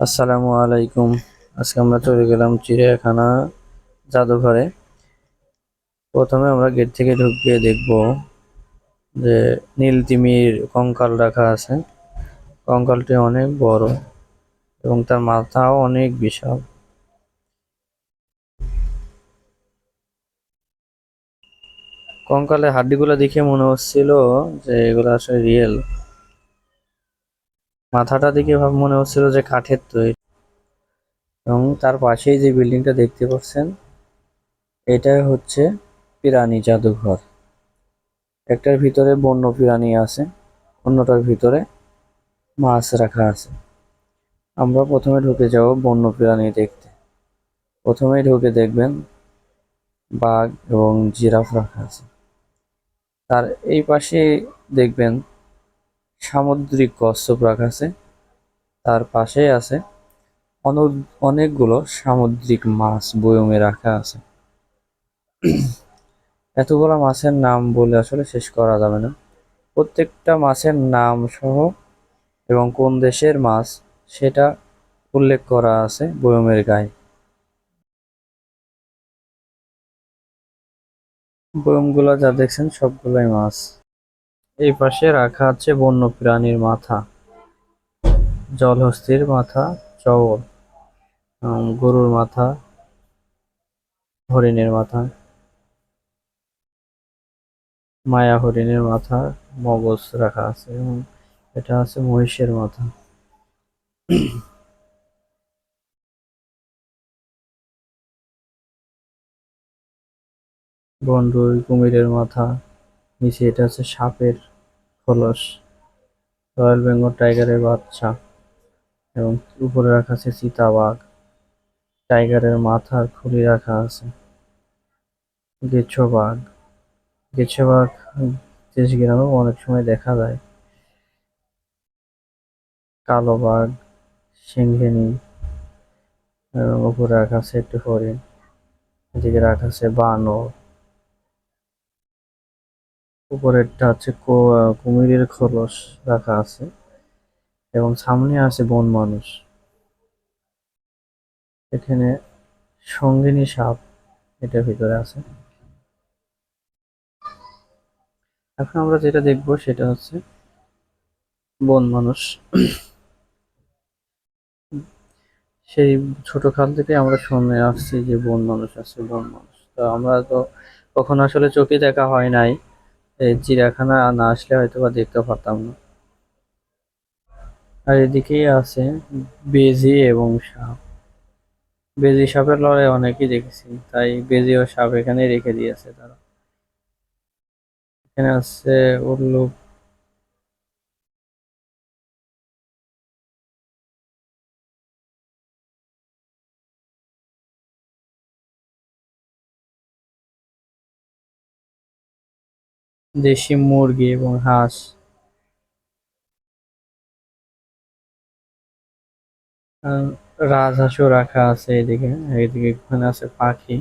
আসসালামু আলাইকুম। আজকে আমরা চলে গেলাম চিড়িয়াখানা জাদুঘরে। প্রথমে আমরা গেট থেকে ঢুকিয়ে দেখব যে নীল তিমির কঙ্কাল রাখা আছে। কঙ্কালটি অনেক বড় এবং তার মাথাও অনেক বিশাল। কঙ্কালের হাড্ডিগুলো দেখে মনে হচ্ছিল যে এগুলো আসলে রিয়েল। মাথাটা দেখে ভাব মনে হচ্ছিল যে কাঠের তৈরি। এবং তার পাশেই যে বিল্ডিংটা দেখতে পাচ্ছেন এটা হচ্ছে পিরানি জাদুঘর। একটার ভিতরে বন্য পিরানি আছে, অন্যটার ভিতরে মাছ রাখা আছে। আমরা প্রথমে ঢুকে যাব বন্য প্রাণী দেখতে। প্রথমেই ঢুকে দেখবেন বাঘ এবং জিরাফ রাখা আছে। তার এই পাশে দেখবেন সামুদ্রিক কচ্ছপ রাখা আছে। তার পাশে আছে অন- অনেকগুলো সামুদ্রিক মাছ বয়মে রাখা আছে। এতগুলো মাছের নাম বলে আসলে শেষ করা যাবে না। প্রত্যেকটা মাছের নাম সহ এবং কোন দেশের মাছ সেটা উল্লেখ করা আছে বয়মের গায়ে। বয়মগুলো যা দেখছেন সবগুলোই মাছ। এই পাশে রাখা আছে বন্য প্রাণীর মাথা। জলহস্তির মাথা, চওল গরুর মাথা, হরিণের মাথা, মায়া হরিণের মাথা, মগজ রাখা আছে, এবং এটা আছে মহিষের মাথা। বনরুই কুমিরের মাথা। নিচে এটা আছে সাপের খোলস। রয়্যাল বেঙ্গল টাইগারের বাচ্চা এবং উপরে রাখা আছে চিতাবাঘ। টাইগারের মাথার খুলি রাখা আছে। গেছো বাঘ গেছো বাঘ দেশ গ্রামেও অনেক সময় দেখা যায়। কালো বাঘ সিংহিনী এবং উপরে রাখা আছে একটি হরিণ। এদিকে রাখা আছে বানর। উপরেরটা হচ্ছে কুমিরের খোলস রাখা আছে। এবং সামনে আছে বন মানুষ। এখানে সঙ্গিনী সাপ এটার ভিতরে আছে। এখন আমরা যেটা দেখব সেটা হচ্ছে বন মানুষ। সেই ছোট কাল থেকে আমরা শুনে আসছি যে বন মানুষ আছে, বন মানুষ। তো আমরা তো কখনো আসলে চোখে দেখা হয় নাই। চিড়িয়াখানা না আসলে হয়তো বা দেখতে পারতাম না। আর এদিকেই আছে বেজি এবং সাপ। বেজি সাপের লড়াই অনেকেই দেখেছি, তাই বেজি ও সাপ এখানে রেখে দিয়েছে তারা। এখানে আছে উল্লুক দেশি মুরগি এবং হাঁস। রাজহাঁসও রাখা আছে এদিকে এদিকে এখানে আছে পাখি।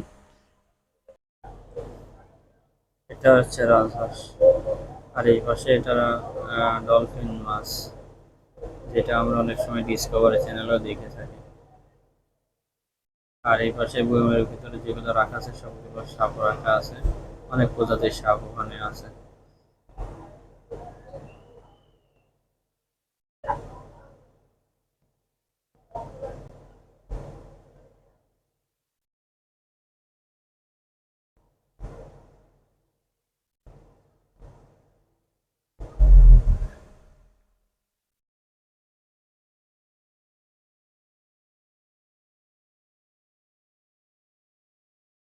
এটা হচ্ছে রাজহাঁস। আর এই পাশে এটা ডলফিন মাছ, যেটা আমরা অনেক সময় ডিসকভারি চ্যানেলও দেখে থাকি। আর এই পাশে বয়মের ভিতরে যেগুলো রাখা আছে, সবগুলো সাপ রাখা আছে। অনেক প্রজাতির সাপ ওখানে আছে।